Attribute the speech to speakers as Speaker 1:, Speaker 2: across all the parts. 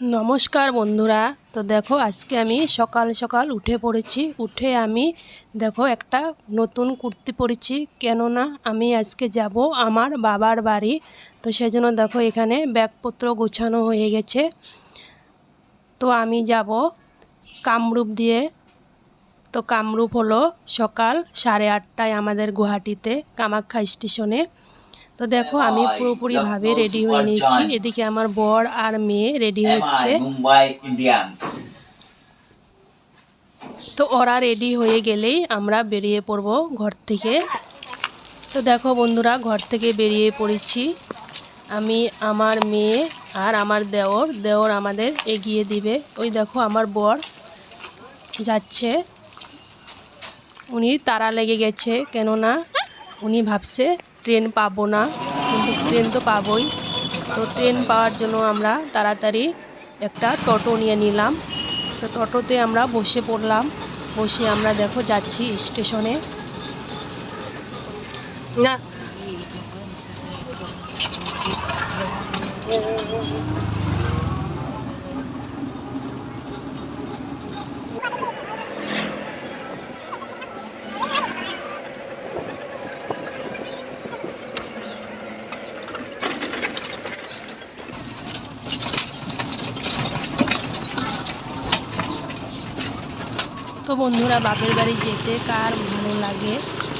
Speaker 1: নমস্কার বন্ধুরা। তো দেখো, আজকে আমি সকাল সকাল উঠে পড়েছি। উঠে আমি দেখো, একটা নতুন কুর্তি পরেছি। কেননা আমি আজকে যাব আমার বাবার বাড়ি। তো সেজন্য দেখো, এখানে ব্যাগপত্র গোছানো হয়ে গেছে। তো আমি যাব কামরূপ দিয়ে। তো কামরূপ হলো সকাল সাড়ে আটটায় আমাদের গুয়াহাটিতে কামাখ্যা স্টেশনে। তো দেখো আমি পুরোপুরিভাবে রেডি হয়ে নিয়েছি এদিকে আমার বর আর মেয়ে রেডি হচ্ছে। তো ওরা রেডি হয়ে গেলেই আমরা বেরিয়ে পড়ব ঘর থেকে। তো দেখো বন্ধুরা ঘর থেকে বেরিয়ে পড়েছি। আমি আমার মেয়ে আর আমার দেওর। দেওর আমাদের এগিয়ে দিবে। ওই দেখো আমার বর যাচ্ছে। উনি তারা লেগে গেছে কেননা উনি ভাবছে ট্রেন পাবো না, কিন্তু ট্রেন তো পাবই। তো ট্রেন পাওয়ার জন্য আমরা তাড়াতাড়ি একটা টোটো নিয়ে নিলাম। তো টোটোতে আমরা বসে পড়লাম। বসে আমরা দেখো যাচ্ছি স্টেশনে। না। তো বন্ধুরা, বাপের বাড়ি যেতে কার ভালো লাগে?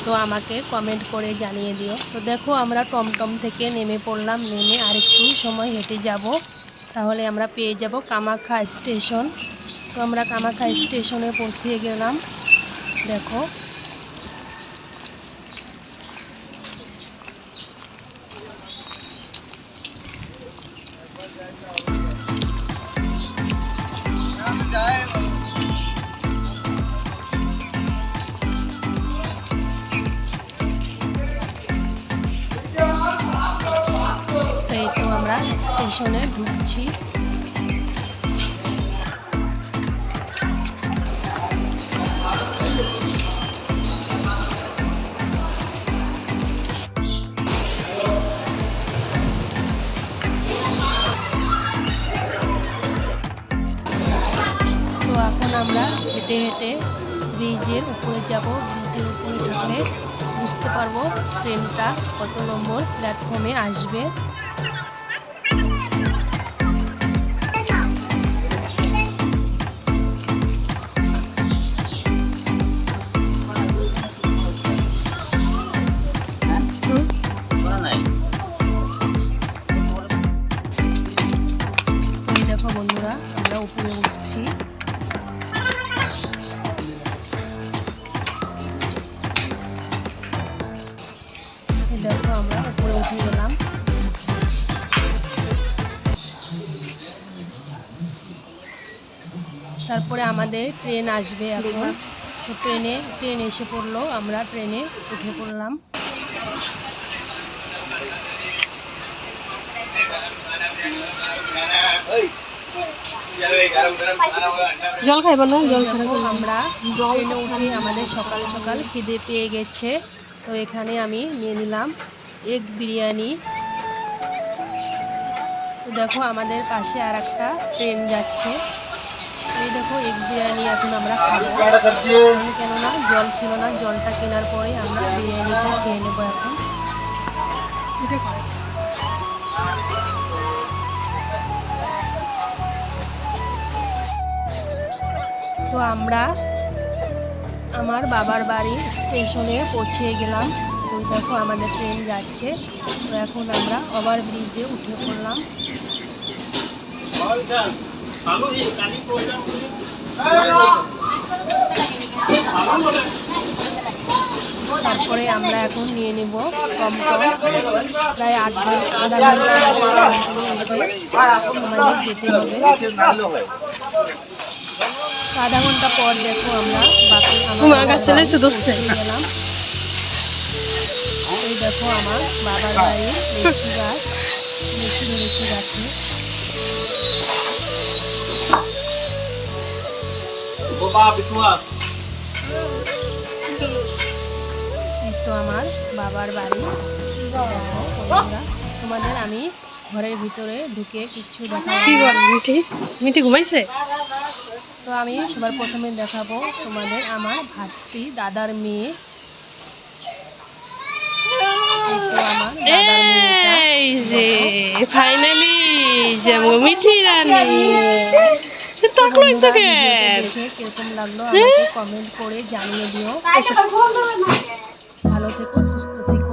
Speaker 1: তো আমাকে কমেন্ট করে জানিয়ে দিও। তো দেখো, আমরা টমটম থেকে নেমে পড়লাম। নেমে আরেকটু সময় হেঁটে যাব। তাহলে আমরা পেয়ে যাব কামাখ্যা স্টেশন। তো আমরা কামাখ্যা স্টেশনে পৌঁছে গেলাম। দেখো। তো স্টেশনে ঢুকছি। তো এখন আমরা হেঁটে হেঁটে ব্রিজের উপরে যাব। ব্রিজের উপরে থাকলে বুঝতে পারব ট্রেনটা কত নম্বর প্ল্যাটফর্মে আসবে। তারপরে আমাদের ট্রেন আসবে এখন। তো ট্রেনে ট্রেন এসে পড়ল আমরা ট্রেনে উঠে পড়লাম।
Speaker 2: জল খাইব না জল ছাড়া
Speaker 1: আমরা ট্রেনে উঠে আমাদের সকাল সকাল খিদে পেয়ে গেছে। তো এখানে আমি নিয়ে নিলাম এগ বিরিয়ানি। তো দেখো আমাদের পাশে আর একটা ট্রেন যাচ্ছে। এই দেখো এগ বিরিয়ানি এখন আমরা খাব। কেননা জল ছিল না জলটা কেনার পরে আমরা বিরিয়ানিটা খেয়ে নেব এখন। তো আমরা আমার বাবার বাড়ি স্টেশনে পৌঁছে গেলাম। তো দেখো আমাদের ট্রেন যাচ্ছে। তো এখন আমরা ওভার ব্রিজে উঠে পড়লাম। তারপরে আমরা এখন নিয়ে নেব কম কম। প্রায় আট ঘণ্টা আধা ঘণ্টা যেতে হবে। আধা ঘণ্টা পর দেখো আমরা বাকি
Speaker 2: ধরছে।
Speaker 1: গেলাম। এই দেখো আমার বাবার বাড়ি লিচু গাছ লিচু ধরেছি গাছে। তো আমার বাবার বাড়ি। তোমাদের আমি ঘরের ভিতরে ঢুকে কিচ্ছু
Speaker 2: মিঠি? মিঠি ঘুমাইছে?
Speaker 1: তো আমি সবার প্রথমে দেখাবো তোমাদের আমার ভাস্তি দাদার মেয়ে। এই তো আমার দাদার মেয়েটা।
Speaker 2: এই যে ফাইনালি যে মিঠি রানী। হয়েছে
Speaker 1: তোমরা
Speaker 2: কেন
Speaker 1: কীরকম লাগল আমাকে কমেন্ট করে জানিয়ে দিও। ভালো থেকো সুস্থ থেকো।